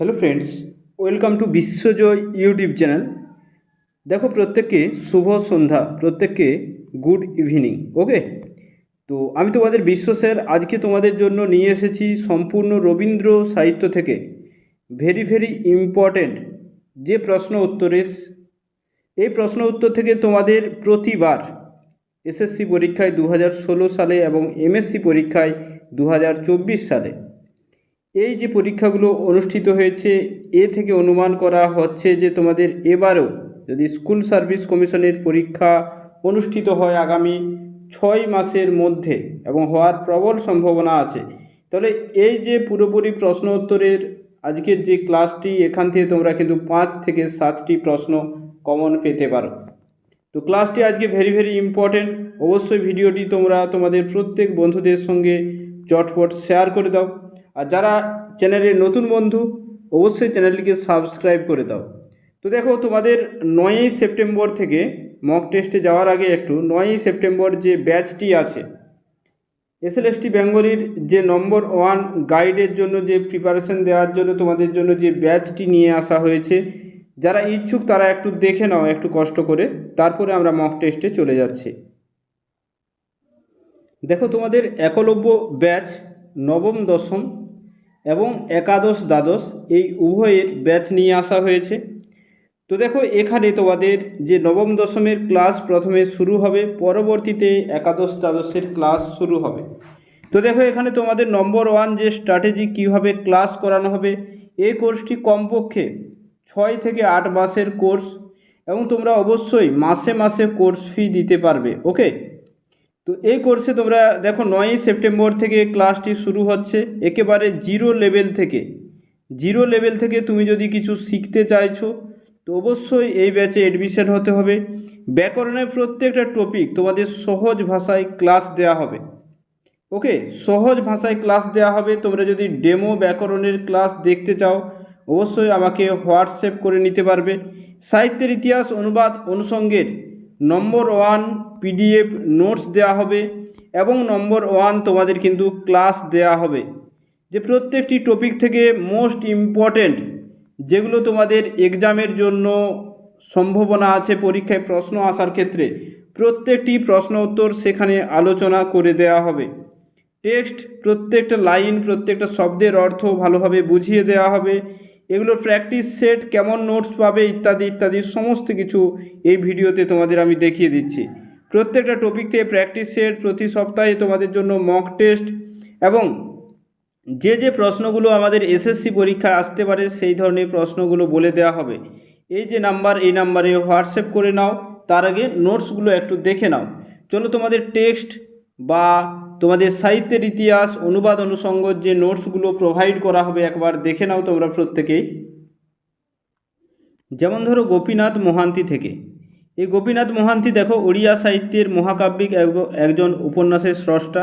Hello friends welcome to Biswajoy YouTube channel দেখো প্রত্যেককে শুভ সন্ধ্যা, প্রত্যেককে গুড ইভিনিং ওকে তো আমি তোমাদের বিশ্ব স্যার, আজকে তোমাদের জন্য নিয়ে এসেছি সম্পূর্ণ রবীন্দ্র সাহিত্য থেকে। ভেরি ভেরি ইম্পর্ট্যান্ট যে প্রশ্ন উত্তরের এই প্রশ্ন উত্তর থেকে তোমাদের প্রতিবার এসএসসি পরীক্ষায় দু হাজার ষোলো সালে এবং এমএসসি পরীক্ষায় দু হাজার চব্বিশ সালে এই যে পরীক্ষাগুলো অনুষ্ঠিত হয়েছে, এ থেকে অনুমান করা হচ্ছে যে তোমাদের এবারেও যদি স্কুল সার্ভিস কমিশনের পরীক্ষা অনুষ্ঠিত হয় আগামী ছয় মাসের মধ্যে এবং হওয়ার প্রবল সম্ভাবনা আছে, তাহলে এই যে পুরোপুরি প্রশ্ন উত্তরের আজকের যে ক্লাসটি, এখান থেকে তোমরা কিন্তু পাঁচ থেকে সাতটি প্রশ্ন কমন পেতে পারো। তো ক্লাসটি আজকে ভেরি ভেরি ইম্পর্টেন্ট অবশ্যই ভিডিওটি তোমরা তোমাদের প্রত্যেক বন্ধুদের সঙ্গে চটপট শেয়ার করে দাও। আর যারা চ্যানেলের নতুন বন্ধু, অবশ্যই চ্যানেলটিকে সাবস্ক্রাইব করে দাও। তো দেখো, তোমাদের নয়ই সেপ্টেম্বর থেকে মক টেস্টে যাওয়ার আগে একটু, নয়ই সেপ্টেম্বর যে ব্যাচটি আছে এসএলএসটি বেঙ্গলির যে নম্বর ওয়ান গাইডের জন্য যে প্রিপারেশন দেওয়ার জন্য তোমাদের জন্য যে ব্যাচটি নিয়ে আসা হয়েছে, যারা ইচ্ছুক তারা একটু দেখে নাও, একটু কষ্ট করে, তারপরে আমরা মক টেস্টে চলে যাচ্ছি। দেখো, তোমাদের একলব্য ব্যাচ নবম, দশম এবং একাদশ দ্বাদশ এই উভয়ের ব্যাচ নিয়ে আসা হয়েছে। তো দেখো, এখানে তোমাদের যে নবম দশমের ক্লাস প্রথমে শুরু হবে, পরবর্তীতে একাদশ দ্বাদশের ক্লাস শুরু হবে। তো দেখো, এখানে তোমাদের নম্বর ওয়ান যে স্ট্র্যাটেজি কীভাবে ক্লাস করানো হবে, এই কোর্সটি কমপক্ষে ছয় থেকে আট মাসের কোর্স এবং তোমরা অবশ্যই মাসে মাসে কোর্স ফি দিতে পারবে, ওকে? তো এই কোর্সে তোমরা দেখো নয়ই সেপ্টেম্বর থেকে ক্লাসটি শুরু হচ্ছে একেবারে জিরো লেভেল থেকে। জিরো লেভেল থেকে তুমি যদি কিছু শিখতে চাইছো, তো অবশ্যই এই ব্যাচে এডমিশন হতে হবে। ব্যাকরণের প্রত্যেকটা টপিক তোমাদের সহজ ভাষায় ক্লাস দেওয়া হবে। ওকে সহজ ভাষায় ক্লাস দেওয়া হবে। তোমরা যদি ডেমো ব্যাকরণের ক্লাস দেখতে চাও, অবশ্যই আমাকে হোয়াটসঅ্যাপ করে নিতে পারবে। সাহিত্যের ইতিহাস, অনুবাদ, অনুষঙ্গের নম্বর ওয়ান পিডিএফ নোটস দেওয়া হবে এবং নম্বর ওয়ান তোমাদের কিন্তু ক্লাস দেওয়া হবে। যে প্রত্যেকটি টপিক থেকে মোস্ট ইম্পর্ট্যান্ট যেগুলো তোমাদের এক্সামের জন্য সম্ভাবনা আছে, পরীক্ষায় প্রশ্ন আসার ক্ষেত্রে প্রত্যেকটি প্রশ্ন উত্তর সেখানে আলোচনা করে দেওয়া হবে। টেক্সট প্রত্যেকটা লাইন প্রত্যেকটা শব্দের অর্থ ভালোভাবে বুঝিয়ে দেওয়া হবে। এগুলোর প্র্যাকটিস সেট কেমন নোটস পাবে ইত্যাদি ইত্যাদি সমস্ত কিছু এই ভিডিওতে তোমাদের আমি দেখিয়ে দিচ্ছি। প্রত্যেকটা টপিক থেকে প্র্যাকটিস সেট প্রতি সপ্তাহে তোমাদের জন্য মক টেস্ট এবং যে যে প্রশ্নগুলো আমাদের এসএসসি পরীক্ষায় আসতে পারে সেই ধরনের প্রশ্নগুলো বলে দেওয়া হবে। এই যে নাম্বার এই নাম্বারে হোয়াটসঅ্যাপ করে নাও, তার আগে নোটসগুলো একটু দেখে নাও। চলো তোমাদের টেক্সট বা তোমাদের সাহিত্যের ইতিহাস, অনুবাদ অনুষঙ্গ যে নোটসগুলো প্রোভাইড করা হবে একবার দেখে নাও তোমরা প্রত্যেকেই। যেমন ধরো গোপীনাথ মহান্তি থেকে। এই গোপীনাথ মহান্তি দেখো ওড়িয়া সাহিত্যের মহাকাব্যিক এক- একজন উপন্যাসের স্রষ্টা।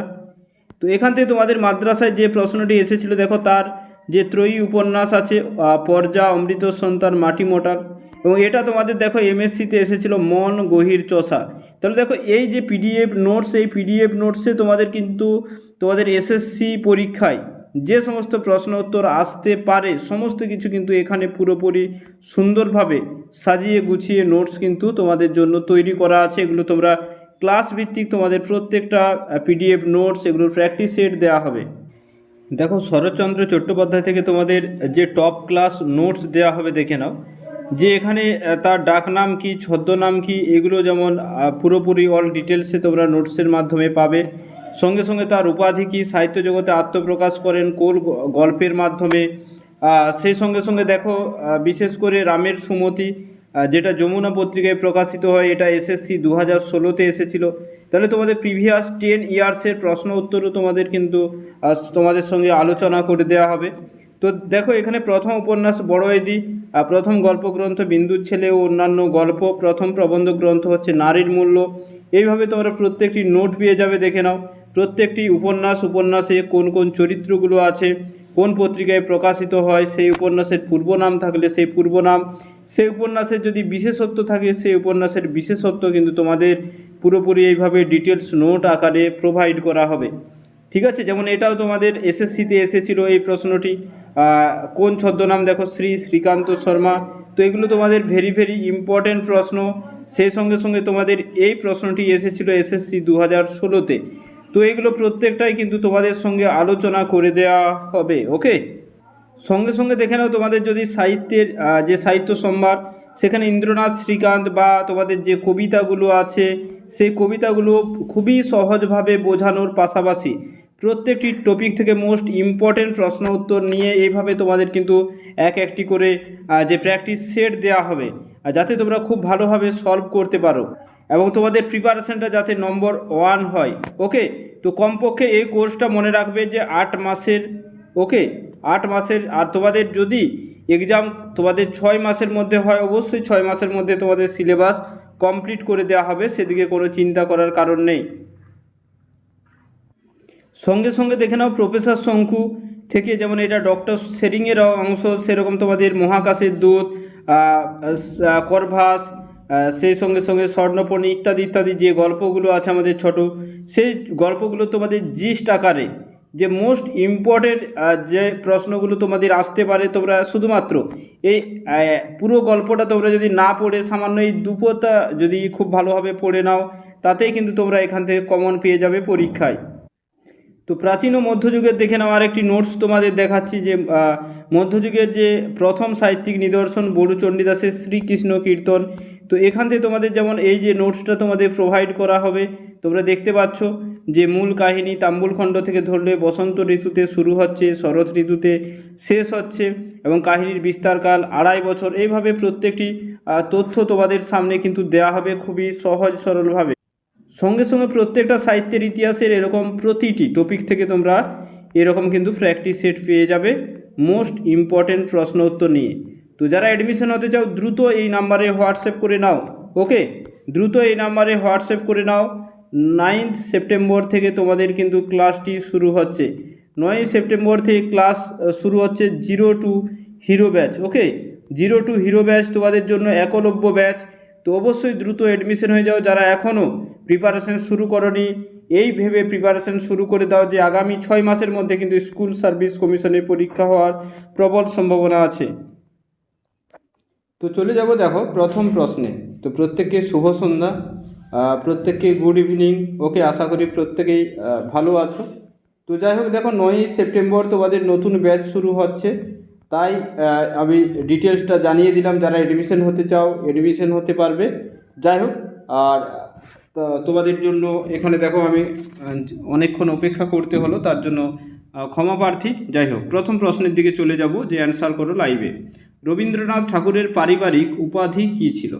তো এখান থেকে তোমাদের মাদ্রাসায় যে প্রশ্নটি এসেছিল দেখো তার যে ত্রয়ী উপন্যাস আছে পর্যা অমৃত সন্তান মাটি মোটার এবং এটা তোমাদের দেখো এমএসসিতে এসেছিল মন গহির চষা। তাহলে দেখো এই যে পিডিএফ নোটস এই পিডিএফ নোটসে তোমাদের কিন্তু তোমাদের এসএসসি পরীক্ষায় যে সমস্ত প্রশ্ন উত্তর আসতে পারে, সমস্ত কিছু কিন্তু এখানে পুরোপুরি সুন্দরভাবে সাজিয়ে গুছিয়ে নোটস কিন্তু তোমাদের জন্য তৈরি করা আছে। এগুলো তোমরা ক্লাস ভিত্তিক তোমাদের প্রত্যেকটা পিডিএফ নোটস এগুলোর প্র্যাকটিস সেট দেওয়া হবে। দেখো শরৎচন্দ্র চট্টোপাধ্যায় থেকে তোমাদের যে টপ ক্লাস নোটস দেওয়া হবে, দেখে নাও। যে এখানে তার ডাকনাম কি, ছদ্মনাম কি, এগুলো যেমন পুরোপুরি অল ডিটেলসে তোমরা নোটসের মাধ্যমে পাবে। সঙ্গে সঙ্গে তার উপাধি কি, সাহিত্য জগতে আত্মপ্রকাশ করেন কোল গল্পের মাধ্যমে। সেই সঙ্গে সঙ্গে দেখো বিশেষ করে রামের সুমতি যেটা যমুনা পত্রিকায় প্রকাশিত হয়, এটা এসএসসি দু হাজার ষোলোতে এসেছিল। তাহলে তোমাদের প্রিভিয়াস টেন ইয়ার্সের প্রশ্ন উত্তরও তোমাদের কিন্তু তোমাদের সঙ্গে আলোচনা করে দেওয়া হবে। তো দেখো এখানে প্রথম উপন্যাস বড় এদি প্রথম গল্পগ্রন্থ বিন্দুর ছেলে ও অন্যান্য গল্প, প্রথম প্রবন্ধ গ্রন্থ হচ্ছে নারীর মূল্য। এইভাবে তোমরা প্রত্যেকটি নোট পেয়ে যাবে, দেখে নাও। প্রত্যেকটি উপন্যাস, উপন্যাসে কোন কোন চরিত্রগুলো আছে, কোন পত্রিকায় প্রকাশিত হয়, সেই উপন্যাসের পূর্ব নাম থাকলে সেই পূর্ব নাম সেই উপন্যাসের যদি বিশেষত্ব থাকে, সেই উপন্যাসের বিশেষত্ব কিন্তু তোমাদের পুরোপুরি এইভাবে ডিটেলস নোট আকারে প্রোভাইড করা হবে। ঠিক আছে? যেমন এটাও তোমাদের এসএসসিতে এসেছিল এই প্রশ্নটি। কোন ছদ্মনাম দেখো? শ্রী শ্রীকান্ত শর্মা। তো এগুলো তোমাদের ভেরি ভেরি ইম্পর্ট্যান্ট প্রশ্ন। সেই সঙ্গে সঙ্গে তোমাদের এই প্রশ্নটি এসেছিল এসএসসি দু হাজার ষোলোতে। তো এগুলো প্রত্যেকটাই কিন্তু তোমাদের সঙ্গে আলোচনা করে দেওয়া হবে ওকে সঙ্গে সঙ্গে দেখে নাও তোমাদের যদি সাহিত্যের যে সাহিত্য সম্ভার, সেখানে ইন্দ্রনাথ শ্রীকান্ত বা তোমাদের যে কবিতাগুলো আছে সেই কবিতাগুলো খুবই সহজভাবে বোঝানোর পাশাপাশি প্রত্যেকটি টপিক থেকে মোস্ট ইম্পর্টেন্ট প্রশ্ন উত্তর নিয়ে এইভাবে তোমাদের কিন্তু এক একটি করে যে প্র্যাকটিস সেট দেওয়া হবে যাতে তোমরা খুব ভালোভাবে সলভ করতে পারো এবং তোমাদের প্রিপারেশনটা যাতে নম্বর ওয়ান হয়। ওকে তো কমপক্ষে এই কোর্সটা মনে রাখবে যে আট মাসের ওকে আট মাসের, আর তোমাদের যদি এক্সাম তোমাদের ছয় মাসের মধ্যে হয়, অবশ্যই ছয় মাসের মধ্যে তোমাদের সিলেবাস কমপ্লিট করে দেওয়া হবে, সেদিকে কোনো চিন্তা করার কারণ নেই। সঙ্গে সঙ্গে দেখে নাও, প্রফেসর শঙ্কু থেকে যেমন এটা ডক্টর সেরিংয়ের অংশ, সেরকম তোমাদের মহাকাশের দূত করভাস সেই সঙ্গে সঙ্গে স্বর্ণপর্ণি ইত্যাদি ইত্যাদি যে গল্পগুলো আছে আমাদের ছোট, সেই গল্পগুলো তোমাদের জিস্ট আকারে যে মোস্ট ইম্পর্টেন্ট যে প্রশ্নগুলো তোমাদের আসতে পারে তোমরা শুধুমাত্র, এই পুরো গল্পটা তোমরা যদি না পড়ে, সামান্য এই দুপোতা যদি খুব ভালোভাবে পড়ে নাও, তাতেই কিন্তু তোমরা এখান থেকে কমন পেয়ে যাবে পরীক্ষায়। তো প্রাচীন ও মধ্যযুগের দেখে নাও, আরেকটি নোটস তোমাদের দেখাচ্ছি যে মধ্যযুগের যে প্রথম সাহিত্যিক নিদর্শন বড়ু চণ্ডীদাসের শ্রীকৃষ্ণ কীর্তন তো এখান থেকে তোমাদের যেমন এই যে নোটসটা তোমাদের প্রোভাইড করা হবে, তোমরা দেখতে পাচ্ছ যে মূল কাহিনী তাম্বুলখণ্ড থেকে ধরলে বসন্ত ঋতুতে শুরু হচ্ছে, শরৎ ঋতুতে শেষ হচ্ছে এবং কাহিনীর বিস্তারকাল আড়াই বছর। এইভাবে প্রত্যেকটি তথ্য তোমাদের সামনে কিন্তু দেওয়া হবে খুবই সহজ সরলভাবে। সঙ্গে সঙ্গে প্রত্যেকটা সাহিত্যের ইতিহাসের এরকম প্রতিটি টপিক থেকে তোমরা এরকম কিন্তু প্র্যাকটিস সেট পেয়ে যাবে। মোস্ট ইম্পর্টেন্ট প্রশ্ন উত্তর নিয়ে। তো যারা অ্যাডমিশন হতে চাও, দ্রুত এই নাম্বারে হোয়াটসঅ্যাপ করে নাও ওকে দ্রুত এই নাম্বারে হোয়াটসঅ্যাপ করে নাও। নাইন্থ সেপ্টেম্বর থেকে তোমাদের কিন্তু ক্লাসটি শুরু হচ্ছে। নয়ই সেপ্টেম্বর থেকে ক্লাস শুরু হচ্ছে zero to hero batch okay zero to hero batch তোমাদের জন্য একলব্য ব্যাচ তো অবশ্যই দ্রুত অ্যাডমিশন হয়ে যাও। যারা এখনও প্রিপারেশন শুরু করনি, এই ভেবে প্রিপারেশন শুরু করে দাও যে আগামী ছয় মাসের মধ্যে কিন্তু স্কুল সার্ভিস কমিশনের পরীক্ষা হওয়ার প্রবল সম্ভাবনা আছে। তো চলে যাব দেখো প্রথম প্রশ্নে। তো প্রত্যেককে শুভ সন্ধ্যা। প্রত্যেককে গুড ইভিনিং ওকে আশা করি প্রত্যেকেই ভালো আছো। তো যাই হোক, দেখো নয়ই সেপ্টেম্বর তোমাদের নতুন ব্যাচ শুরু হচ্ছে। তাই আমি ডিটেলসটা জানিয়ে দিলাম, যারা এডমিশন হতে চাও এডমিশন হতে পারবে। যাই হোক, আর তোমাদের জন্য এখানে দেখো আমি অনেকক্ষণ অপেক্ষা করতে হলো, তার জন্য ক্ষমা প্রার্থী। যাই হোক, প্রথম প্রশ্নের দিকে চলে যাব, যে অ্যান্সার করো লাইভে রবীন্দ্রনাথ ঠাকুরের পারিবারিক উপাধি কী ছিল?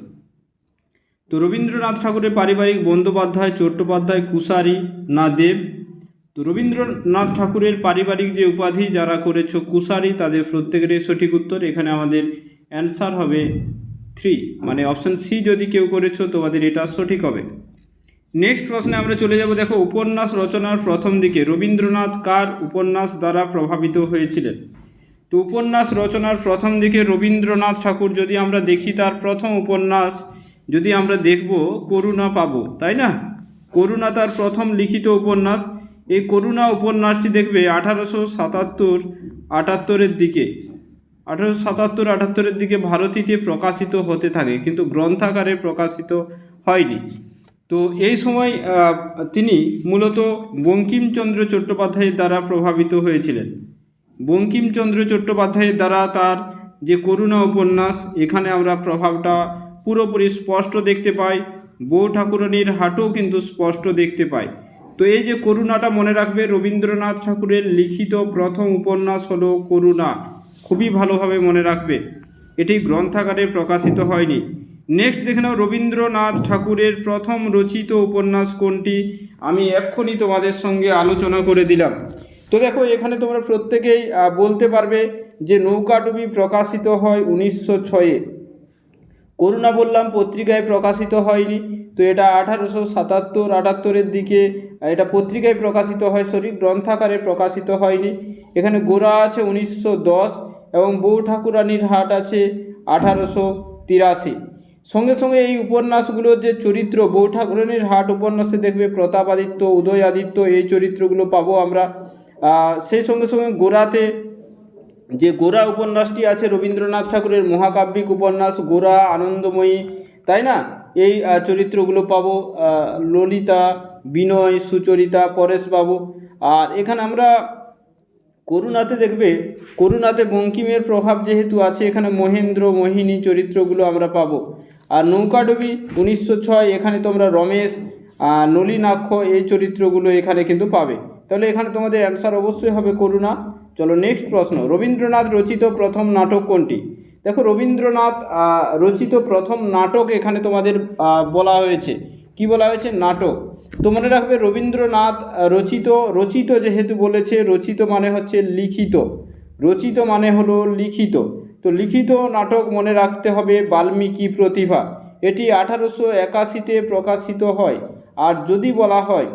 তো রবীন্দ্রনাথ ঠাকুরের পারিবারিক বন্দ্যোপাধ্যায়, চট্টোপাধ্যায়, কুশারি না দেব? তো রবীন্দ্রনাথ ঠাকুরের পারিবারিক যে উপাধি যারা করেছ, কুশারি, তাদের প্রত্যেকের সঠিক উত্তর। এখানে আমাদের অ্যান্সার হবে থ্রি মানে অপশন সি যদি কেউ করেছ, তোমাদের এটা সঠিক হবে। নেক্সট প্রশ্নে আমরা চলে যাব, দেখো, উপন্যাস রচনার প্রথম দিকে। রবীন্দ্রনাথ কার উপন্যাস দ্বারা প্রভাবিত হয়েছিলেন? তো উপন্যাস রচনার প্রথম দিকে রবীন্দ্রনাথ ঠাকুর যদি আমরা দেখি তার প্রথম উপন্যাস, যদি আমরা দেখব, করুণা পাবো তাই না? করুণা তার প্রথম লিখিত উপন্যাস। এই করুণা উপন্যাসটি দেখবে আঠারোশো সাতাত্তর আটাত্তরের দিকে। আঠারোশো সাতাত্তর আটাত্তরের দিকে ভারতীতে প্রকাশিত হতে থাকে, কিন্তু গ্রন্থাকারে প্রকাশিত হয়নি। তো এই সময় তিনি মূলত বঙ্কিমচন্দ্র চট্টোপাধ্যায়ের দ্বারা প্রভাবিত হয়েছিলেন। বঙ্কিমচন্দ্র চট্টোপাধ্যায়ের দ্বারা তার যে করুণা উপন্যাস, এখানে আমরা প্রভাবটা পুরোপুরি স্পষ্ট দেখতে পাই। বউ ঠাকুরানীর হাটও কিন্তু স্পষ্ট দেখতে পাই। তো এই যে করুণাটা মনে রাখবে, রবীন্দ্রনাথ ঠাকুরের লিখিত প্রথম উপন্যাস হলো করুণা। খুবই ভালোভাবে মনে রাখবে। এটি গ্রন্থাগারে প্রকাশিত হয়নি। নেক্সট দেখে নাও, রবীন্দ্রনাথ ঠাকুরের প্রথম রচিত উপন্যাস কোনটি? আমি এক্ষুনি তোমাদের সঙ্গে আলোচনা করে দিলাম। তো দেখো, এখানে তোমরা প্রত্যেকেই বলতে পারবে যে নৌকাডুবি প্রকাশিত হয় উনিশশো ছয়ে। করুণা বললাম, পত্রিকায় প্রকাশিত হয়নি। তো এটা আঠারোশো সাতাত্তর, আটাত্তরের দিকে এটা পত্রিকায় প্রকাশিত হয়, সরি, গ্রন্থাকারে প্রকাশিত হয়নি। এখানে গোরা আছে উনিশশো দশ এবং বউ ঠাকুরানীর হাট আছে আঠারোশো তিরাশি। সঙ্গে সঙ্গে এই উপন্যাসগুলোর যে চরিত্র, বউ ঠাকুরানীর হাট উপন্যাসে দেখবে প্রতাপাদিত্য, উদয়াদিত্য, এই চরিত্রগুলো পাবো আমরা। সেই সঙ্গে সঙ্গে গোড়াতে যে গোরা উপন্যাসটি আছে রবীন্দ্রনাথ ঠাকুরের মহাকাব্যিক উপন্যাস গোরা আনন্দময়ী, তাই না? এই চরিত্রগুলো পাবো ললিতা, বিনয়, সুচরিতা পরেশবাবু আর এখানে আমরা করুণাতে দেখবে, করুণাতে বঙ্কিমের প্রভাব যেহেতু আছে, এখানে মহেন্দ্র, মোহিনী চরিত্রগুলো আমরা পাবো। আর নৌকাডুবি উনিশশো ছয়, এখানে তোমরা রমেশ নলিনাক্ষ এই চরিত্রগুলো এখানে কিন্তু পাবে। তাহলে এখানে তোমাদের অ্যান্সার অবশ্যই হবে করুণা। চলো নেক্সট প্রশ্ন, রবীন্দ্রনাথ রচিত প্রথম নাটক কোনটি? দেখো রবীন্দ্রনাথ রচিত প্রথম নাটক এখানে তোমাদের বলা হয়েছে। কি বলা হয়েছে? নাটক। তো মনে রাখবে রবীন্দ্রনাথ রচিত রচিত যেহেতু বলেছে, রচিত মানে হচ্ছে লিখিত। রচিত মানে হলো লিখিত। তো লিখিত নাটক মনে রাখতে হবে বাল্মীকি প্রতিভা। এটি আঠারোশো একাশিতে প্রকাশিত হয়। আর যদি বলা হয়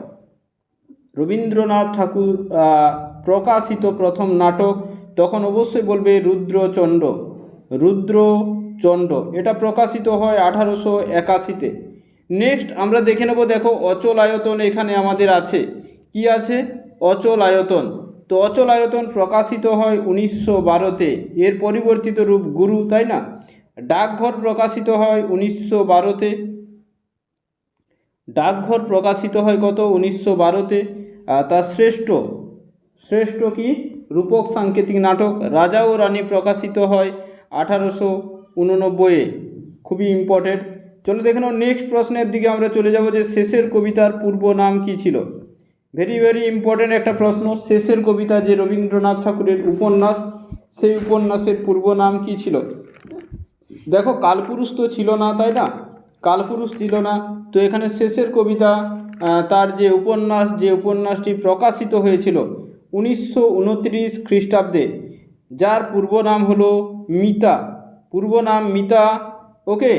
রবীন্দ্রনাথ ঠাকুর প্রকাশিত প্রথম নাটক, তখন অবশ্যই বলবে রুদ্রচণ্ড রুদ্রচণ্ড এটা প্রকাশিত হয় আঠারোশো একাশিতে। নেক্সট আমরা দেখে নেব, দেখো, অচল আয়তন এখানে আমাদের আছে। কি আছে? অচল আয়তন। তো অচল আয়তন প্রকাশিত হয় উনিশশো বারোতে। এর পরিবর্তিত রূপ গুরু, তাই না? ডাকঘর প্রকাশিত হয় উনিশশো বারোতে। ডাকঘর প্রকাশিত হয় কত? উনিশশো বারোতে। তার শ্রেষ্ঠ। শ্রেষ্ঠ কি? রূপক সাংকেতিক নাটক রাজা ও রানী প্রকাশিত হয় আঠারোশো উননব্বইয়ে। খুবই ইম্পর্টেন্ট চলো দেখে নাও নেক্সট প্রশ্নের দিকে আমরা চলে যাব যে শেষের কবিতার পূর্ব নাম কি ছিল? ভেরি ভেরি ইম্পর্টেন্ট একটা প্রশ্ন। শেষের কবিতা যে রবীন্দ্রনাথ ঠাকুরের উপন্যাস, সেই উপন্যাসের পূর্ব নাম কি ছিল? দেখো, কালপুরুষ তো ছিল না, তাই না? কালপুরুষ ছিল না। তো এখানে শেষের কবিতা তার যে উপন্যাস, যে উপন্যাসটি প্রকাশিত হয়েছিল উনিশশো উনত্রিশ খ্রিস্টাব্দে, যার পূর্ব নাম হলো মিতা। পূর্ব নাম মিতা, ওকে?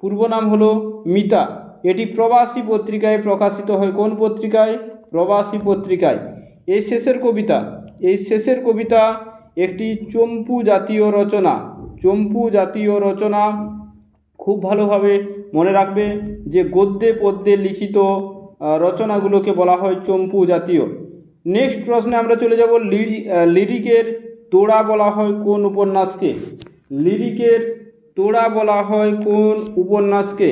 পূর্ব নাম হলো মিতা। এটি প্রবাসী পত্রিকায় প্রকাশিত হয়। কোন পত্রিকায়? প্রবাসী পত্রিকায়। এই শেষের কবিতা, এই শেষের কবিতা একটি চম্পু জাতীয় রচনা। চম্পু জাতীয় রচনা খুব ভালোভাবে মনে রাখবে যে গদ্যে পদ্যে লিখিত রচনাগুলোকে বলা হয় চম্পু জাতীয়। নেক্সট প্রশ্নে আমরা চলে যাব লিরি লিরিকের তোড়া বলা হয় কোন উপন্যাসকে? লিরিকের তোড়া বলা হয় কোন উপন্যাসকে?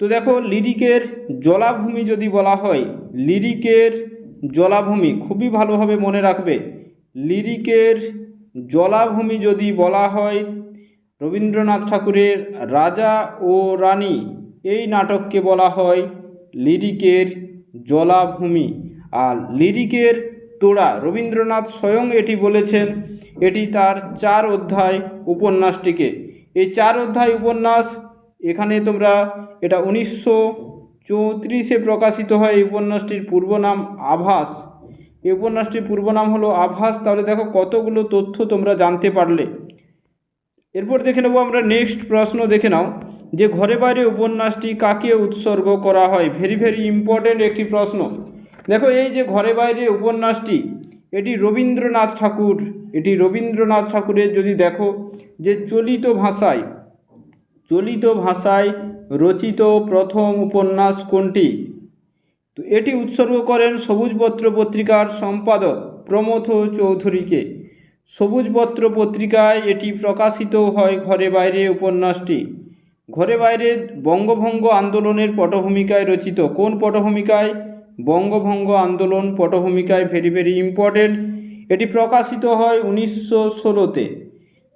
তো দেখো, লিরিকের জলাভূমি যদি বলা হয়, লিরিকের জলাভূমি খুবই ভালোভাবে মনে রাখবে। লিরিকের জলাভূমি যদি বলা হয় রবীন্দ্রনাথ ঠাকুরের রাজা ও রানী এই নাটককে বলা হয় লিরিকের জলাভূমি। আর লিরিকের তোড়া রবীন্দ্রনাথ স্বয়ং এটি বলেছেন, এটি তার চার অধ্যায় উপন্যাসটিকে। এই চার অধ্যায় উপন্যাস, এখানে তোমরা, এটা উনিশশো চৌত্রিশে প্রকাশিত হয়, এই উপন্যাসটির পূর্ব নাম আভাস। এই উপন্যাসটির পূর্ব নাম হলো আভাস। তাহলে দেখো কতগুলো তথ্য তোমরা জানতে পারলে। এরপর দেখে নেব আমরা নেক্সট প্রশ্ন দেখে নাও। যে ঘরে বাইরে উপন্যাসটি কাকে উৎসর্গ করা হয়? ভেরি ভেরি ইম্পর্ট্যান্ট একটি প্রশ্ন। দেখো, এই যে ঘরে বাইরে উপন্যাসটি, এটি রবীন্দ্রনাথ ঠাকুর। এটি রবীন্দ্রনাথ ঠাকুরের যদি দেখো যে চলিত ভাষায় চলিত ভাষায় রচিত প্রথম উপন্যাস কোনটি? তো এটি উৎসর্গ করেন সবুজপত্র পত্রিকার সম্পাদক প্রমথ চৌধুরীকে। সবুজপত্র পত্রিকায় এটি প্রকাশিত হয় ঘরে বাইরে উপন্যাসটি। ঘরে বাইরে বঙ্গভঙ্গ আন্দোলনের পটভূমিকায় রচিত। কোন পটভূমিকায়? বঙ্গভঙ্গ আন্দোলন পটভূমিকায় ভেরি ভেরি ইম্পর্টেন্ট এটি প্রকাশিত হয় উনিশশো ষোলোতে।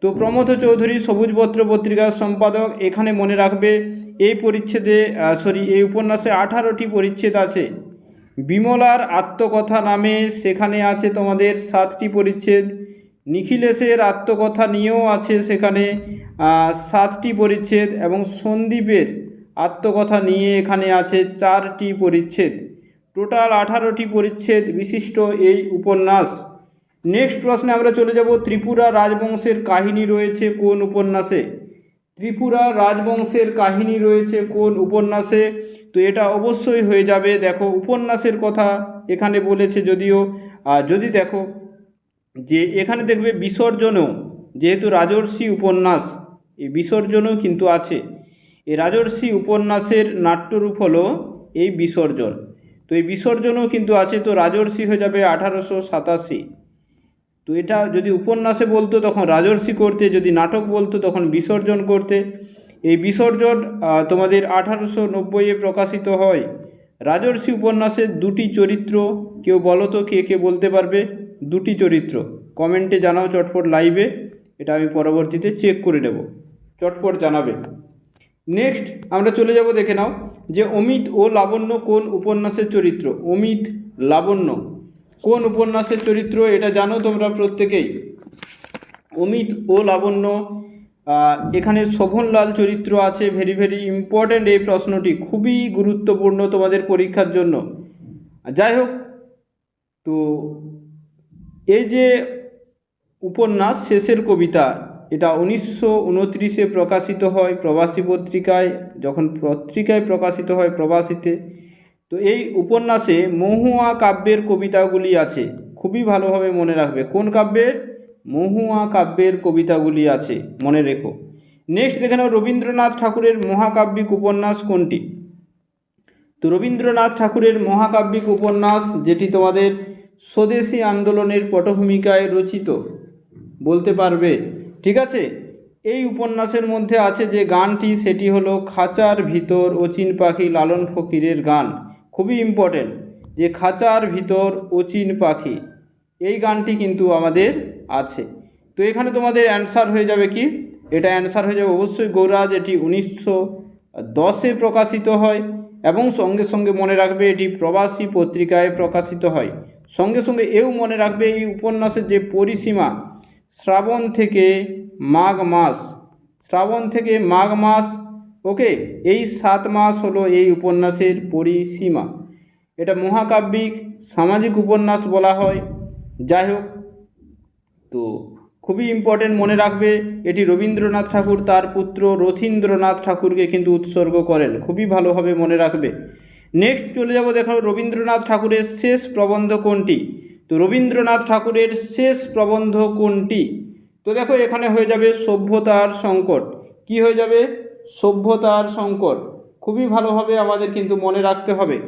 তো প্রমথ চৌধুরী সবুজপত্র পত্রিকার সম্পাদক, এখানে মনে রাখবে, এই পরিচ্ছেদে সরি এই উপন্যাসে আঠারোটি পরিচ্ছেদ আছে। বিমলার আত্মকথা নামে সেখানে আছে তোমাদের সাতটি পরিচ্ছেদ। নিখিলেশের আত্মকথা নিয়েও আছে সেখানে সাতটি পরিচ্ছেদ এবং সন্দীপের আত্মকথা নিয়ে এখানে আছে চারটি পরিচ্ছেদ। টোটাল আঠারোটি পরিচ্ছেদ বিশিষ্ট এই উপন্যাস। নেক্সট প্রশ্নে আমরা চলে যাব, ত্রিপুরা রাজবংশের কাহিনী রয়েছে কোন উপন্যাসে? ত্রিপুরা রাজবংশের কাহিনী রয়েছে কোন উপন্যাসে? তো এটা অবশ্যই হয়ে যাবে। দেখো, উপন্যাসের কথা এখানে বলেছে যদিও যদি দেখো যে এখানে দেখবে বিসর্জনও, যেহেতু রাজর্ষি উপন্যাস, এই বিসর্জনও কিন্তু আছে। এই রাজর্ষি উপন্যাসের নাট্যরূপ হলো এই বিসর্জন। তো এই বিসর্জনও কিন্তু আছে, তো রাজর্ষি হয়ে যাবে আঠারোশো সাতাশি। তো এটা যদি উপন্যাসে বলতো তখন রাজর্ষি করতে, যদি নাটক বলতো তখন বিসর্জন করতে। এই বিসর্জন তোমাদের আঠারোশো নব্বইয়ে প্রকাশিত হয়। রাজর্ষি উপন্যাসের দুটি চরিত্র, কেউ বলো তো কে কে বলতে পারবে? দুটি চরিত্র। কমেন্টে জানাও চটপট লাইভে এটা আমি পরবর্তীতে চেক করে নেব। চটপট জানাবে। নেক্সট আমরা চলে যাব দেখে নাও যে অমিত ও লাবণ্য কোন উপন্যাসের চরিত্র? অমিত, লাবণ্য, কোন উপন্যাসের চরিত্র? এটা জানো তোমরা প্রত্যেকেই। অমিত ও লাবণ্য এখানে শোভনলাল চরিত্র আছে। ভেরি ভেরি ইম্পর্ট্যান্ট এই প্রশ্নটি। খুবই গুরুত্বপূর্ণ তোমাদের পরীক্ষার জন্য। যাই হোক, তো এই যে উপন্যাস শেষের কবিতা, এটা উনিশশো উনত্রিশে প্রকাশিত হয় প্রবাসী পত্রিকায়, যখন পত্রিকায় প্রকাশিত হয় প্রবাসীতে। তো এই উপন্যাসে মহুয়া কাব্যের কবিতাগুলি আছে, খুবই ভালোভাবে মনে রাখবে। কোন কাব্যের? মহুয়া কাব্যের কবিতাগুলি আছে, মনে রেখো। নেক্সট দেখে নাও রবীন্দ্রনাথ ঠাকুরের মহাকাব্যিক উপন্যাস কোনটি? তো রবীন্দ্রনাথ ঠাকুরের মহাকাব্যিক উপন্যাস, যেটি তোমাদের স্বদেশী আন্দোলনের পটভূমিকায় রচিত। বলতে পারবে, ঠিক আছে? এই উপন্যাসের মধ্যে আছে যে গানটি, সেটি হলো খাঁচার ভিতর অচিন পাখি লালন ফকিরের গান। খুবই ইম্পর্টেন্ট যে খাঁচার ভিতর অচিন পাখি। এই গানটি কিন্তু আমাদের আছে। তো এখানে তোমাদের অ্যান্সার হয়ে যাবে কি? এটা অ্যান্সার হয়ে যাবে অবশ্যই গৌরাজ, এটি উনিশশো দশে প্রকাশিত হয় এবং সঙ্গে সঙ্গে মনে রাখবে এটি প্রবাসী পত্রিকায় প্রকাশিত হয়। সঙ্গে সঙ্গে এও মনে রাখবে এই উপন্যাসের যে পরিসীমা, শ্রাবণ থেকে মাঘ মাস। শ্রাবণ থেকে মাঘ মাস, ওকে, এই সাত মাস হলো এই উপন্যাসের পরিসীমা। এটা মহাকাব্যিক, সামাজিক উপন্যাস বলা হয়। যাই হোক, তো খুবই ইম্পর্টেন্ট মনে রাখবে, এটি রবীন্দ্রনাথ ঠাকুর, তার পুত্র রথীন্দ্রনাথ ঠাকুরকে কিন্তু উৎসর্গ করেন। খুবই ভালোভাবে মনে রাখবে। নেক্সট চলে যাব দেখো রবীন্দ্রনাথ ঠাকুরের শেষ প্রবন্ধ কোনটি? তো রবীন্দ্রনাথ ঠাকুরের শেষ প্রবন্ধ কোনটি? তো দেখো এখানে হয়ে যাবে সভ্যতার সংকট। কি হয়ে যাবে? সভ্যতার সংকট। খুবই ভালোভাবে আমাদের কিন্তু মনে রাখতে হবে।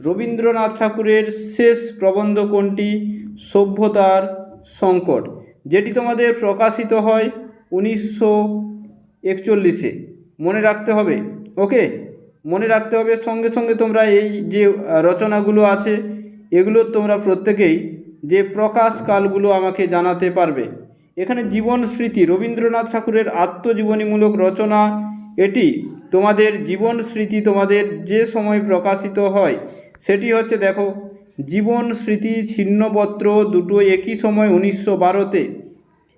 রবীন্দ্রনাথ ঠাকুরের শেষ প্রবন্ধ কোনটি? সভ্যতার সংকট। যেটি তোমাদের প্রকাশিত হয় উনিশশো একচল্লিশে। মনে রাখতে হবে। ওকে? মনে রাখতে হবে, সঙ্গে সঙ্গে তোমরা এই যে রচনাগুলো আছে, এগুলো তোমরা প্রত্যেকেই যে প্রকাশকালগুলো আমাকে জানাতে পারবে। এখানে জীবন স্মৃতি, রবীন্দ্রনাথ ঠাকুরের আত্মজীবনীমূলক রচনা, এটি তোমাদের জীবন স্মৃতি তোমাদের যে সময় প্রকাশিত হয়, সেটি হচ্ছে দেখো, জীবন স্মৃতি ছিন্নপত্র দুটো একই সময় উনিশশো বারোতে।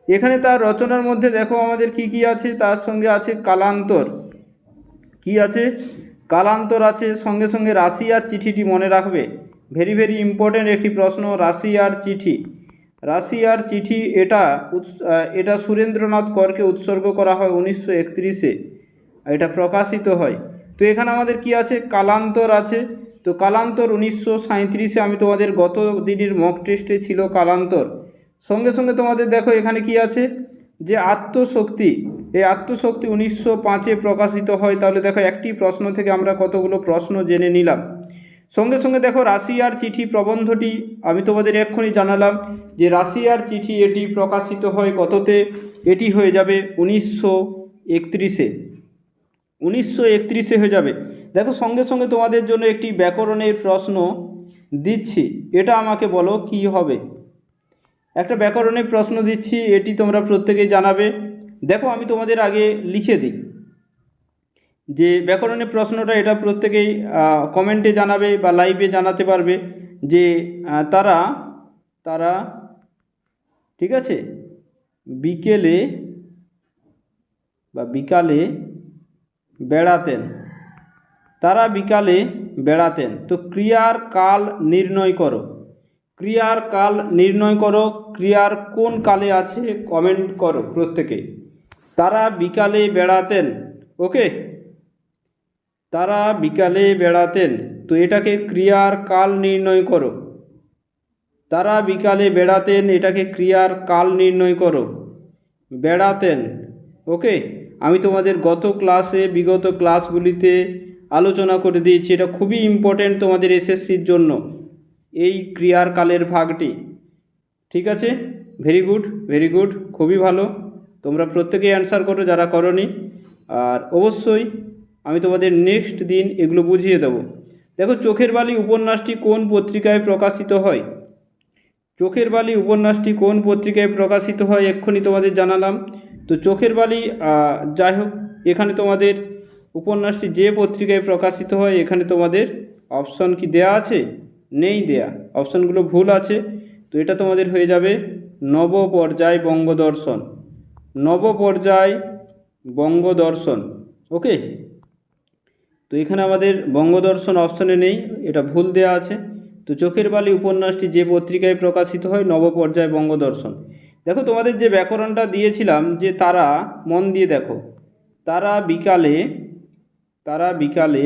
এখানে তার রচনার মধ্যে দেখো আমাদের কি কি আছে, তার সঙ্গে আছে কালান্তর। কি আছে? কালান্তর আছে, সঙ্গে সঙ্গে রাশিয়ার চিঠিটি মনে রাখবে। ভেরি ভেরি ইম্পর্টেন্ট একটি প্রশ্ন রাশিয়ার চিঠি। রাশিয়ার চিঠি, এটা এটা সুরেন্দ্রনাথ করকে উৎসর্গ করা হয় উনিশশো একত্রিশে। এটা প্রকাশিত হয়। তো এখানে আমাদের কি আছে? কালান্তর আছে। তো কালান্তর উনিশশো সাঁত্রিশে আমি তোমাদের গত দিনের মক টেস্টে ছিল কালান্তর। সঙ্গে সঙ্গে তোমাদের দেখো এখানে কি আছে? যে আত্মশক্তি এই আত্মশক্তি উনিশশো পাঁচে প্রকাশিত হয়, তাহলে দেখো একটি প্রশ্ন থেকে আমরা কতগুলো প্রশ্ন জেনে নিলাম। সঙ্গে সঙ্গে দেখো রাশিয়ার চিঠি প্রবন্ধটি আমি তোমাদের এক্ষুনি জানালাম যে রাশিয়ার চিঠি এটি প্রকাশিত হয় কততে? এটি হয়ে যাবে উনিশশো একত্রিশে। উনিশশো একত্রিশে হয়ে যাবে। দেখো সঙ্গে সঙ্গে তোমাদের জন্য একটি ব্যাকরণের প্রশ্ন দিচ্ছি। এটা আমাকে বলো কি হবে? একটা ব্যাকরণের প্রশ্ন দিচ্ছি, এটি তোমরা প্রত্যেকেই জানাবে। দেখো আমি তোমাদের আগে লিখে দিই। যে ব্যাকরণের প্রশ্নটা এটা প্রত্যেকেই কমেন্টে জানাবে বা লাইভে জানাতে পারবে যে তারা তারা, ঠিক আছে? বিকেলে বা বিকালে বেড়াতেন। তারা বিকালে বেড়াতেন। তো ক্রিয়ার কাল নির্ণয় করো। ক্রিয়ার কাল নির্ণয় করো। ক্রিয়ার কোন কালে আছে? কমেন্ট করো প্রত্যেকে তারা বিকালে বেড়াতেন, ওকে? তারা বিকালে বেড়াতেন। তো এটাকে ক্রিয়ার কাল নির্ণয় করো। তারা বিকালে বেড়াতেন, এটাকে ক্রিয়ার কাল নির্ণয় করো। বেড়াতেন, ওকে? আমি তোমাদের গত ক্লাসে, বিগত ক্লাসগুলিতে আলোচনা করে দিয়েছি। এটা খুবই ইম্পর্টেন্ট তোমাদের এসএসসির জন্য, এই ক্রিয়ার কালের ভাগটি। ঠিক আছে? ভেরি গুড ভেরি গুড খুবই ভালো। তোমরা প্রত্যেকেই অ্যান্সার করো যারা করনি। আর অবশ্যই আমি তোমাদের নেক্সট দিন এগুলো বুঝিয়ে দেবো। দেখো, চোখের বালি উপন্যাসটি কোন পত্রিকায় প্রকাশিত হয়? চোখের বালি উপন্যাসটি কোন পত্রিকায় প্রকাশিত হয় এক্ষুনি তোমাদের জানালাম। তো চোখের বালি যাই হোক, এখানে তোমাদের উপন্যাসটি যে পত্রিকায় প্রকাশিত হয় এখানে তোমাদের অপশন কি দেয়া আছে? নেই দেয়া। অপশনগুলো ভুল আছে। তো এটা তোমাদের হয়ে যাবে নব পর্যায় বঙ্গদর্শন। নব পর্যায় বঙ্গদর্শন ওকে তো এখানে আমাদের বঙ্গদর্শন অপশনে নেই, এটা ভুল দেয়া আছে। তো চোখের বালি উপন্যাসটি যে পত্রিকায় প্রকাশিত হয়, নবপর্যায় বঙ্গদর্শন। দেখো, তোমাদের যে ব্যাকরণটা দিয়েছিলাম, যে তারা, মন দিয়ে দেখো, তারা বিকালে তারা বিকালে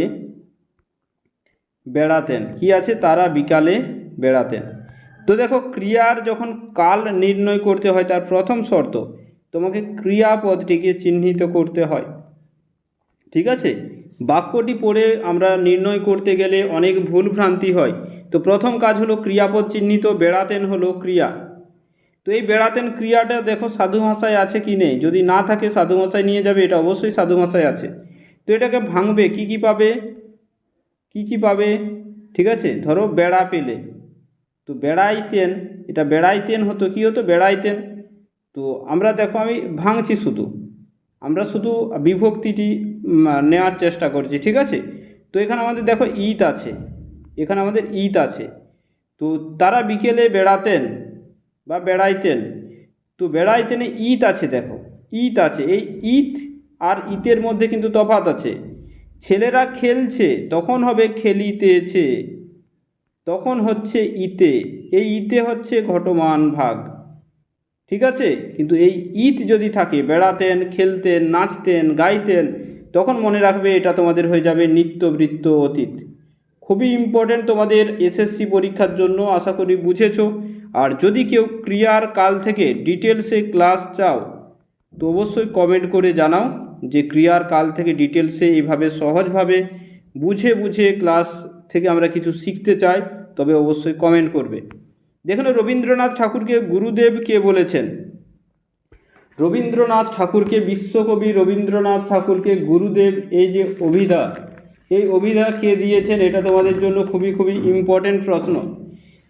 বেড়াতেন। কি আছে? তারা বিকালে বেড়াতেন। তো দেখো, ক্রিয়ার যখন কাল নির্ণয় করতে হয়, তার প্রথম শর্ত তোমাকে ক্রিয়াপদটিকে চিহ্নিত করতে হয়। ঠিক আছে? বাক্যটি পড়ে আমরা নির্ণয় করতে গেলে অনেক ভুল ভ্রান্তি হয়। তো প্রথম কাজ হলো ক্রিয়াপদ চিহ্নিত, বেড়াতেন হলো ক্রিয়া। তো এই বেড়াতেন ক্রিয়াটা দেখো সাধু ভাষায় আছে কি নেই? যদি না থাকে সাধু ভাষায় নিয়ে যাবে, এটা অবশ্যই সাধু ভাষায় আছে। তো এটাকে ভাঙবে, কি কি পাবে? কি কি পাবে? ঠিক আছে? ধরো বেড়া পেলে। তো বেড়াইতেন, এটা বেড়াইতেন হতো, কি হতো? বেড়াইতেন। তো আমরা দেখো আমি ভাঙছি শুধু। আমরা শুধু বিভক্তিটি নেওয়ার চেষ্টা করছি, ঠিক আছে? তো এখানে আমাদের দেখো ঈদ আছে। এখানে আমাদের ঈদ আছে। তো তারা বিকেলে বেড়াতেন বা বেড়াইতেন। তো বেড়াইতেন ঈদ আছে, দেখো। ঈদ আছে। এই ঈদ আর ঈদের মধ্যে কিন্তু তফাৎ আছে। ছেলেরা খেলছে, তখন হবে খেলিতেছে। তখন হচ্ছে ইতে এই ইতে হচ্ছে ঘটমান ভাগ। ঠিক আছে? কিন্তু এই ঈদ যদি থাকে, বেড়াতেন, খেলতেন, নাচতেন, গাইতেন, তখন মনে রাখবে এটা তোমাদের হয়ে যাবে নিত্যবৃত্ত অতীত। খুবই ইম্পর্ট্যান্ট তোমাদের এসএসসি পরীক্ষার জন্য, আশা করি বুঝেছ। আর যদি কেউ ক্রিয়ার কাল থেকে ডিটেলসে ক্লাস চাও, তো অবশ্যই কমেন্ট করে জানাও যে ক্রিয়ার কাল থেকে ডিটেলসে এইভাবে সহজভাবে বুঝে বুঝে ক্লাস থেকে আমরা কিছু শিখতে চাই, তবে অবশ্যই কমেন্ট করবে। দেখুন, রবীন্দ্রনাথ ঠাকুরকে গুরুদেব কে বলেছেন? রবীন্দ্রনাথ ঠাকুরকে, বিশ্বকবি রবীন্দ্রনাথ ঠাকুরকে গুরুদেব, এই যে অভিধা, এই অভিধা কে দিয়েছেন, এটা তোমাদের জন্য খুবই খুবই ইম্পর্টেন্ট প্রশ্ন।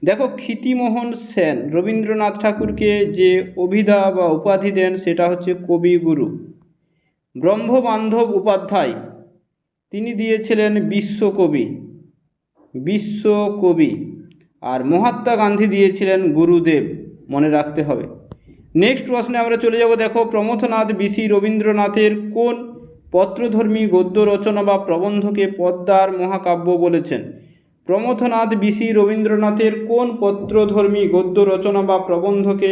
দেখো, ক্ষিতিমোহন সেন, রবীন্দ্রনাথ ঠাকুরকে যে অভিধা বা উপাধি দেন, সেটা হচ্ছে কবিগুরু। ব্রহ্মবান্ধব উপাধ্যায়, তিনি দিয়েছিলেন বিশ্বকবি। বিশ্বকবি। আর মহাত্মা গান্ধী দিয়েছিলেন গুরুদেব, মনে রাখতে হবে। নেক্সট প্রশ্নে আমরা চলে যাব, দেখো, প্রমথনাথ বিসি রবীন্দ্রনাথের কোন পত্রধর্মী গদ্য রচনা বা প্রবন্ধকে পদ্মার মহাকাব্য বলেছেন? প্রমথনাথ বিসি রবীন্দ্রনাথের কোন পত্রধর্মী গদ্য রচনা বা প্রবন্ধকে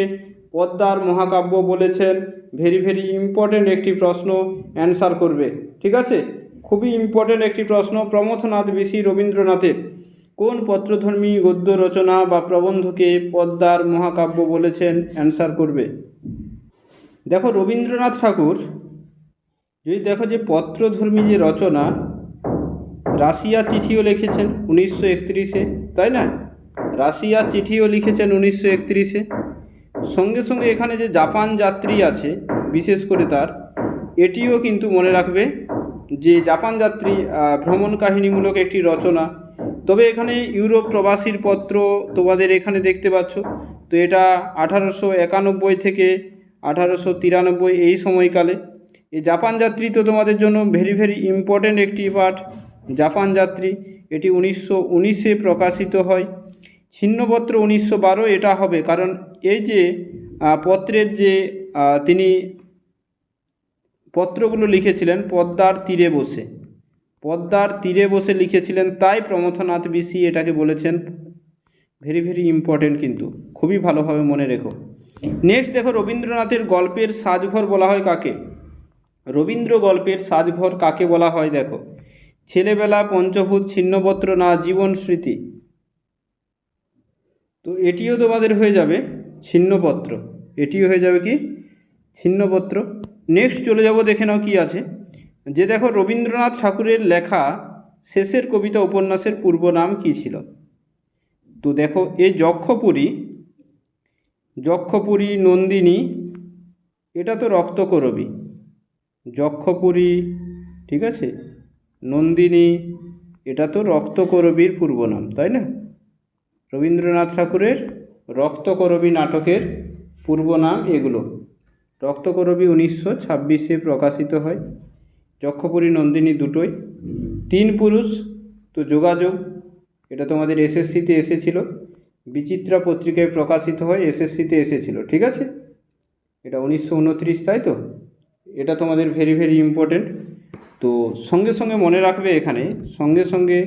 পদ্মার মহাকাব্য বলেছেন? ভেরি ভেরি ইম্পর্ট্যান্ট একটি প্রশ্ন অ্যান্সার করবে। ঠিক আছে? খুবই ইম্পর্ট্যান্ট একটি প্রশ্ন, প্রমথনাথ বিসি রবীন্দ্রনাথের। কোন পত্রধর্মী গদ্য রচনা বা প্রবন্ধকে পদ্মার মহাকাব্য বলেছেন? অ্যান্সার করবে। দেখো, রবীন্দ্রনাথ ঠাকুর, যদি দেখো যে পত্রধর্মী যে রচনা, রাশিয়া চিঠিও লিখেছেন উনিশশো একত্রিশে, তাই না? রাশিয়া চিঠিও লিখেছেন উনিশশো একত্রিশে। সঙ্গে সঙ্গে এখানে যে জাপান যাত্রী আছে, বিশেষ করে তার, এটিও কিন্তু মনে রাখবে যে জাপান যাত্রী ভ্রমণ কাহিনীমূলক একটি রচনা। তবে এখানে ইউরোপ প্রবাসীর পত্র তোমাদের এখানে দেখতে পাচ্ছ। তো এটা আঠারোশো একানব্বই থেকে আঠারোশো তিরানব্বই এই সময়কালে। এই জাপান যাত্রী তো তোমাদের জন্য ভেরি ভেরি ইম্পর্ট্যান্ট একটি পাঠ। জাপান যাত্রী, এটি উনিশশো উনিশে প্রকাশিত হয়। ছিন্নপত্র উনিশশো বারো এটা হবে, কারণ এই যে পত্রের যে তিনি পত্রগুলো লিখেছিলেন পদ্মার তীরে বসে। পদ্মার তীরে বসে লিখেছিলেন, তাই প্রমথনাথ বিশি এটাকে বলেছেন ভেরি ভেরি ইম্পর্টেন্ট কিন্তু, খুবই ভালোভাবে মনে রেখো। নেক্সট দেখো, রবীন্দ্রনাথের গল্পের সাজঘর বলা হয় কাকে? রবীন্দ্র গল্পের সাজঘর কাকে বলা হয় দেখো? ছেলেবেলা, পঞ্চভূত ছিন্নপত্র না জীবন স্মৃতি? তো এটিও তোমাদের হয়ে যাবে ছিন্নপত্র এটিও হয়ে যাবে কি? ছিন্নপত্র নেক্সট চলে যাব, দেখে নাও কি আছে। যে দেখো রবীন্দ্রনাথ ঠাকুরের লেখা শেষের কবিতা উপন্যাসের পূর্ব নাম কী ছিল? তো দেখো এই যক্ষপুরী যক্ষপুরী নন্দিনী, এটা তো রক্তকরবী। যক্ষপুরী, ঠিক আছে? নন্দিনী, এটা তো রক্তকরবীর পূর্ব নাম, তাই না? রবীন্দ্রনাথ ঠাকুরের রক্তকরবী নাটকের পূর্ব নাম এগুলো। রক্তকরবী উনিশশো ছাব্বিশে প্রকাশিত হয়। যক্ষপুরী নন্দিনী দুটোই। তিন পুরুষ, তো যোগাযোগ, এটা তোমাদের এসএসসিতে এসেছিল। বিচিত্রা পত্রিকায় প্রকাশিত হয় এসএসসিতে এসেছিল, ঠিক আছে? এটা উনিশশো উনত্রিশ, তাই তো? এটা তোমাদের ভেরি ভেরি ইম্পর্টেন্ট তো সঙ্গে সঙ্গে মনে রাখবে এখানে, সঙ্গে সঙ্গে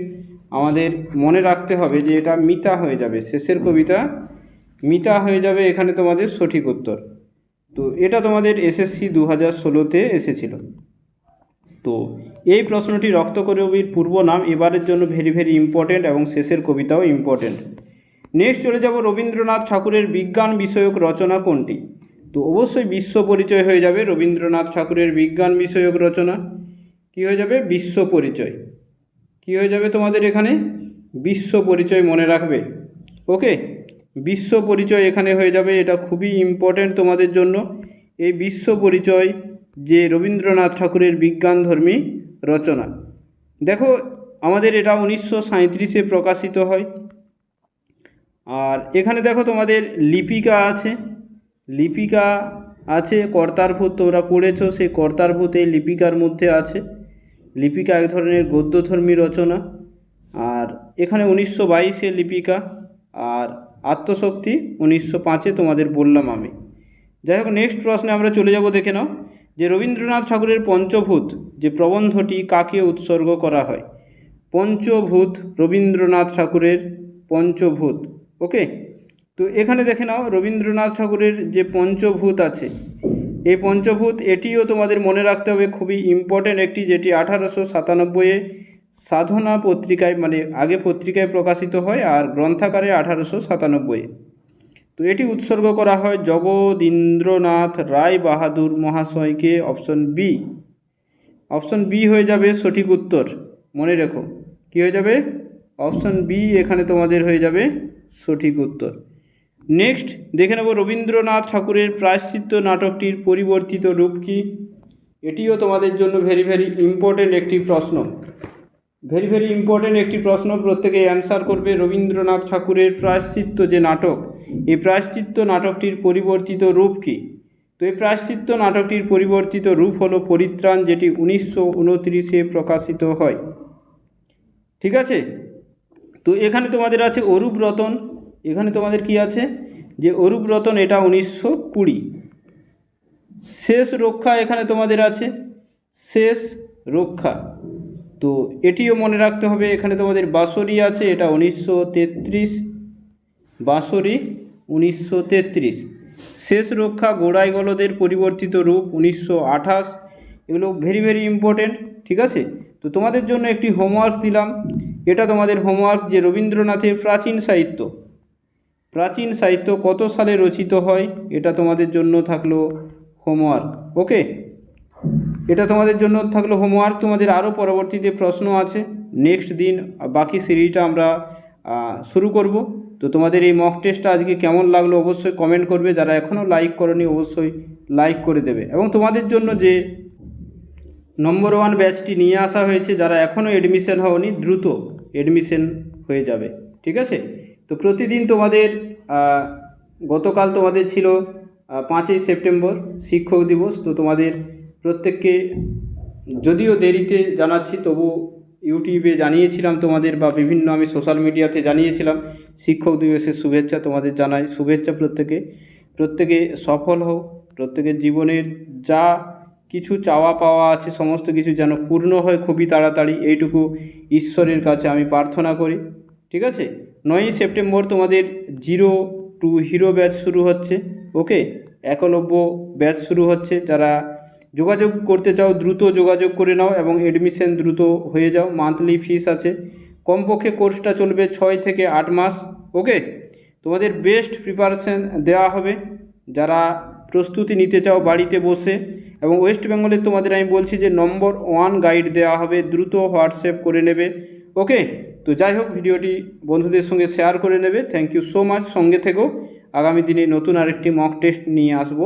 আমাদের মনে রাখতে হবে যে এটা মিতা হয়ে যাবে, শেষের কবিতা মিতা হয়ে যাবে এখানে তোমাদের সঠিক উত্তর। তো এটা তোমাদের এসএসসি দু হাজার ষোলোতে এসেছিল। তো এই প্রশ্নটি রক্তকরবীর পূর্ব নাম এবারের জন্য ভেরি ভেরি ইম্পর্টেন্ট এবং শেষের কবিতাও ইম্পর্টেন্ট নেক্সট চলে যাব রবীন্দ্রনাথ ঠাকুরের বিজ্ঞান বিষয়ক রচনা কোনটি? তো অবশ্যই বিশ্ব পরিচয় হয়ে যাবে রবীন্দ্রনাথ ঠাকুরের বিজ্ঞান বিষয়ক রচনা। কি হয়ে যাবে? বিশ্ব পরিচয়। কি হয়ে যাবে তোমাদের এখানে? বিশ্ব পরিচয় মনে রাখবে। ওকে বিশ্ব পরিচয় এখানে হয়ে যাবে। এটা খুবই ইম্পর্ট্যান্ট তোমাদের জন্য। এই বিশ্ব পরিচয় যে রবীন্দ্রনাথ ঠাকুরের বিজ্ঞানধর্মী রচনা। দেখো, আমাদের এটা উনিশশো সাঁইত্রিশে প্রকাশিত হয়। আর এখানে দেখো তোমাদের লিপিকা আছে। লিপিকা আছে কর্তারভূত তোমরা পড়েছো, সেই কর্তারভূত এই লিপিকার মধ্যে আছে। লিপিকা এক ধরনের গদ্যধর্মী রচনা। আর এখানে উনিশশো বাইশে লিপিকা, আর আত্মশক্তি উনিশশো পাঁচে তোমাদের বললাম আমি। যাই হোক নেক্সট প্রশ্নে আমরা চলে যাব, দেখে নাও। যে রবীন্দ্রনাথ ঠাকুরের পঞ্চভূত, যে প্রবন্ধটি কাকে উৎসর্গ করা হয়? পঞ্চভূত, রবীন্দ্রনাথ ঠাকুরের পঞ্চভূত, ওকে? তো এখানে দেখে নাও, রবীন্দ্রনাথ ঠাকুরের যে পঞ্চভূত আছে, এই পঞ্চভূত, এটিও তোমাদের মনে রাখতে হবে খুবই ইম্পর্ট্যান্ট একটি, যেটি আঠারোশো সাতানব্বইয়ে সাধনা পত্রিকায় মানে আগে পত্রিকায় প্রকাশিত হয়, আর গ্রন্থাকারে আঠারোশো সাতানব্বইয়ে। তো এটি উৎসর্গ করা হয় জগদীন্দ্রনাথ রায় বাহাদুর মহাশয়কে অপশন বি অপশন বি হয়ে যাবে সঠিক উত্তর। মনে রেখো, কী হয়ে যাবে? অপশন বি এখানে তোমাদের হয়ে যাবে সঠিক উত্তর। নেক্সট দেখে নেব রবীন্দ্রনাথ ঠাকুরের প্রায়শ্চিত্ত নাটকটির পরিবর্তিত রূপ কী? এটিও তোমাদের জন্য ভেরি ভেরি ইম্পর্টেন্ট একটি প্রশ্ন। ভেরি ভেরি ইম্পর্টেন্ট একটি প্রশ্ন প্রত্যেকে অ্যান্সার করবে। রবীন্দ্রনাথ ঠাকুরের প্রায়শ্চিত্ত যে নাটক এই প্রায়শ্চিত্ত নাটকটির পরিবর্তিত রূপ কী? তো এই প্রায়শ্চিত্ত নাটকটির পরিবর্তিত রূপ হলো পরিত্রাণ, যেটি উনিশশো উনত্রিশে প্রকাশিত হয়। ঠিক আছে? তো এখানে তোমাদের আছে অরূপ রতন। এখানে তোমাদের কি আছে? যে অরূপ রতন এটা উনিশশো কুড়ি। শেষ রক্ষা এখানে তোমাদের আছে। শেষ রক্ষা। তো এটিও মনে রাখতে হবে, এখানে তোমাদের বাঁশরি আছে, এটা উনিশশো তেত্রিশ। বাঁশরি উনিশশো তেত্রিশ। শেষ রক্ষা গোড়াই গলদের পরিবর্তিত রূপ উনিশশো আঠাশ। এগুলো ভেরি ভেরি ইম্পর্টেন্ট ঠিক আছে? তো তোমাদের জন্য একটি হোমওয়ার্ক দিলাম। এটা তোমাদের হোমওয়ার্ক যে রবীন্দ্রনাথের প্রাচীন সাহিত্য। প্রাচীন সাহিত্য কত সালে রচিত হয়? এটা তোমাদের জন্য থাকল হোমওয়ার্ক ওকে এটা তোমাদের জন্য থাকল হোমওয়ার্ক তোমাদের আরও পরবর্তীতে প্রশ্ন আছে। নেক্সট দিন বাকি সিরিজটা আমরা শুরু করব। তো তোমাদের এই মক টেস্টটা আজকে কেমন লাগল অবশ্যই কমেন্ট করবে, যারা এখনও লাইক করনি অবশ্যই লাইক করে দেবে। এবং তোমাদের জন্য যে নম্বর ওয়ান ব্যাচটি নিয়ে আসা হয়েছে, যারা এখনও এডমিশন হওনি, দ্রুত এডমিশন হয়ে যাবে, ঠিক আছে? তো প্রতিদিন তোমাদের গতকাল তোমাদের ছিল পাঁচই সেপ্টেম্বর শিক্ষক দিবস। তো তোমাদের প্রত্যেককে যদিও দেরিতে জানাচ্ছি তবু ইউটিউবে জানিয়েছিলাম তোমাদের বা বিভিন্ন আমি সোশ্যাল মিডিয়াতে জানিয়েছিলাম। শিক্ষক দিবসের শুভেচ্ছা তোমাদের জানাই। শুভেচ্ছা প্রত্যেকে। প্রত্যেকে সফল হোক। প্রত্যেকের জীবনের যা কিছু চাওয়া পাওয়া আছে, সমস্ত কিছু যেন পূর্ণ হয় খুবই তাড়াতাড়ি, এইটুকু ঈশ্বরের কাছে আমি প্রার্থনা করি। ঠিক আছে? নয়ই সেপ্টেম্বর তোমাদের জিরো টু হিরো ব্যাচ শুরু হচ্ছে। ওকে? একলব্য ব্যাচ শুরু হচ্ছে। যারা যোগাযোগ করতে চাও, দ্রুত যোগাযোগ করে নাও এবং অ্যাডমিশন দ্রুত হয়ে যাও। মান্থলি ফিস আছে। কমপক্ষে কোর্সটা চলবে ছয় থেকে আট মাস ওকে তোমাদের বেস্ট প্রিপারেশন দেওয়া হবে। যারা প্রস্তুতি নিতে চাও বাড়িতে বসে, এবং ওয়েস্ট বেঙ্গলের তোমাদের আমি বলছি যে নম্বর ওয়ান গাইড দেওয়া হবে, দ্রুত হোয়াটসঅ্যাপ করে নেবে ওকে তো যাই হোক, ভিডিওটি বন্ধুদের সঙ্গে শেয়ার করে নেবে। থ্যাংক ইউ সো মাচ সঙ্গে থেকেও আগামী দিনে নতুন আরেকটি মক টেস্ট নিয়ে আসব।